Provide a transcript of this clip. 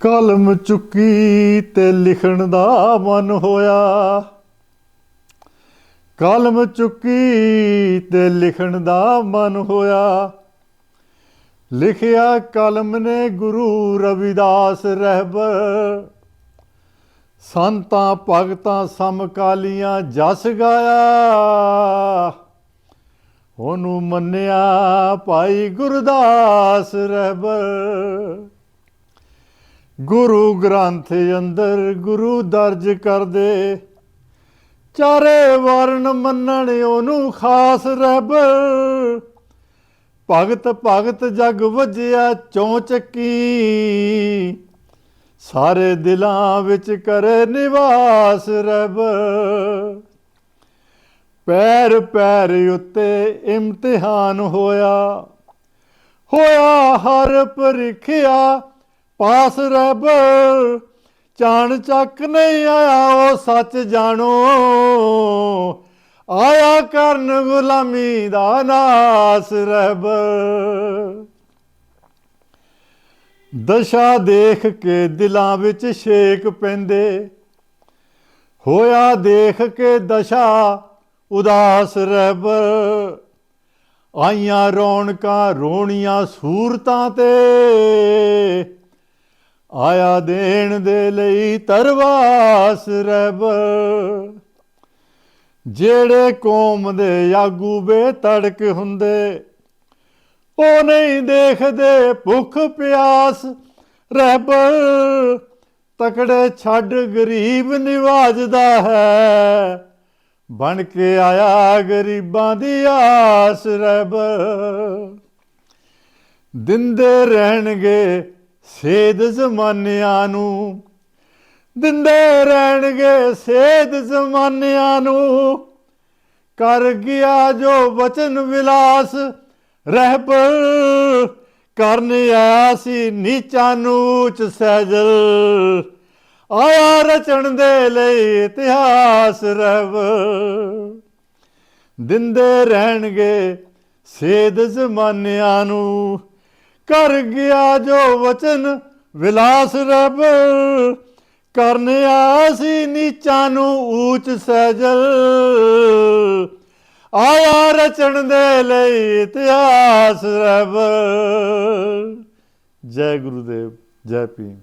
ਕਲਮ ਚੁੱਕੀ ਤੇ ਲਿਖਣ ਦਾ ਮਨ ਹੋਇਆ। ਕਲਮ ਚੁੱਕੀ ਤੇ ਲਿਖਣ ਦਾ ਮਨ ਹੋਇਆ। ਲਿਖਿਆ ਕਲਮ ਨੇ ਗੁਰੂ ਰਵਿਦਾਸ ਰਹਿਬਰ ਸੰਤਾਂ, ਭਗਤਾਂ ਸਮਕਾਲੀਆਂ ਜਸ ਗਾਇਆ। ਉਹਨੂੰ ਮੰਨਿਆ ਭਾਈ ਗੁਰਦਾਸ ਰਹਿਬਰ ਗੁਰੂ ਗ੍ਰੰਥ ਅੰਦਰ ਗੁਰੂ ਦਰਜ ਕਰਦੇ। ਚਾਰੇ ਵਰਨ ਮੰਨਣ ਉਹਨੂੰ ਖਾਸ ਰਹਿਬਰ ਭਗਤ ਭਗਤ ਜਗ ਵਜਿਆ ਚੌਂ ਚੱਕੀ। ਸਾਰੇ ਦਿਲਾਂ ਵਿੱਚ ਕਰੇ ਨਿਵਾਸ ਰਹਿਬਰ ਪੈਰ ਪੈਰ ਉੱਤੇ ਇਮਤਿਹਾਨ ਹੋਇਆ। ਹੋਇਆ ਹਰ ਪਰੀਖਿਆ ਪਾਸ ਰੱਬ ਚਾਣ ਚੱਕ ਨਹੀਂ ਆਇਆ, ਉਹ ਸੱਚ ਜਾਣੋ। ਆਇਆ ਕਰਨ ਗੁਲਾਮੀ ਦਾ ਨਾਸ ਰੱਬ। ਦਸ਼ਾ ਦੇਖ ਕੇ ਦਿਲਾਂ ਵਿੱਚ ਛੇਕ ਪੈਂਦੇ। ਹੋਇਆ ਦੇਖ ਕੇ ਦਸ਼ਾ ਉਦਾਸ ਰਹਿਬ ਆਈਆਂ ਰੌਣਕਾਂ, ਰੋਣੀਆਂ ਸੂਰਤਾਂ ਤੇ। ਆਇਆ ਦੇਣ ਦੇ ਲਈ ਤਰਵਾਸ ਰਹਿਬ ਜਿਹੜੇ ਕੌਮ ਦੇ ਆਗੂ ਬੇਤੜਕ ਹੁੰਦੇ, ਉਹ ਨਹੀਂ ਦੇਖਦੇ ਭੁੱਖ ਪਿਆਸ ਰਹਿਬ ਤਕੜੇ ਛੱਡ ਗਰੀਬ ਨਿਵਾਜਦਾ ਹੈ, ਬਣ ਕੇ ਆਇਆ ਗਰੀਬਾਂ ਦੀ ਆਸ ਰਹਿਬ ਦਿੰਦੇ ਰਹਿਣਗੇ ਸੇਧ ਜ਼ਮਾਨਿਆਂ ਨੂੰ ਦਿੰਦੇ ਰਹਿਣਗੇ ਸੇਧ ਜ਼ਮਾਨਿਆਂ ਨੂੰ। ਕਰ ਗਿਆ ਜੋ ਵਚਨ ਵਿਲਾਸ ਰਹਿਬ ਕਰਨ ਆਇਆ ਸੀ ਨੀਚਾਂ ਨੂਚ ਸਹਿਜਲ। ਆਇਆ ਰਚਣ ਦੇ ਲਈ ਇਤਿਹਾਸ ਰਹਿਬ ਦਿੰਦੇ ਰਹਿਣਗੇ ਸੇਧ ਜ਼ਮਾਨਿਆਂ ਨੂੰ। ਕਰ ਗਿਆ ਜੋ ਵਚਨ ਵਿਲਾਸ ਰੱਬ। ਕਰਨ ਸੀ ਨੀਚਾਂ ਨੂੰ ਊਚ ਸਹਿਜਲ। ਆਇਆ ਰਚਣ ਦੇ ਲਈ ਇਤਿਹਾਸ ਰੱਬ। ਜੈ ਗੁਰੂਦੇਵ, ਜੈ ਭੀਮ।